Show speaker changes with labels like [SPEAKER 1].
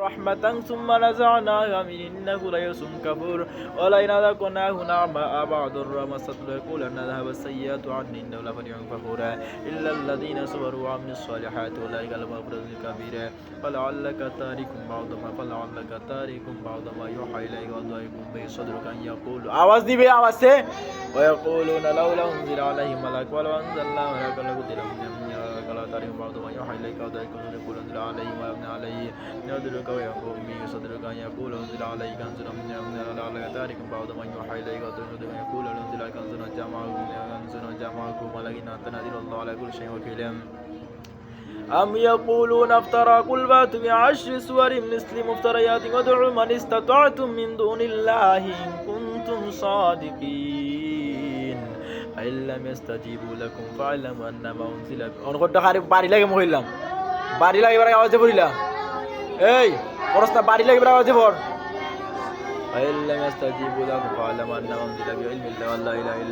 [SPEAKER 1] رحمة ثم نزعناها من إنه ليس كفور ولئن أذقناه نعماء بعد الرمسة ليقولن ذهب السيئات عني إنه لفرح فخورا إلا الذين صبروا وعملوا الصالحات أولئك المغفرة الكبيرة فلعلك تارك بعض ما فلعلك تارك بعض ما يوحى إليك وضيق به صدرك أن يقول آواز دي بي آواز ويقولون لولا أنزل عليه ملك ولو أنزلنا ملكا لقتل تارك بعض ما يوحى إليك وضيق يقول أنزل عليه ما يبنى عليه يدرك ويقول به صدرك أن يقول أنزل عليه كنز من لعلك تارك بعض ما يوحى إليك يقول أنزل كنز جمعه. كنز جمعه. ولكن أنت الله على كل شيء وكيل. أم يقولون افترى قل فاتوا بعشر سور مثل مفتريات وادعوا من استطعتم من دون الله إن كنتم صادقين. ইল্লাম ইস্তাজিবু লাকুম ফা'লামু আন্নামা উনজিলা অনকটা খারি বাড়ি লাগে মহিলাম বাড়ি লাগে এবার আওয়াজে পড়িলা এই পরস্তা বাড়ি লাগে এবার আওয়াজে পড় ইল্লাম ইস্তাজিবু লাকুম ফা'লামু আন্নামা উনজিলা বিইলমিল্লাহি ওয়া লা ইলাহা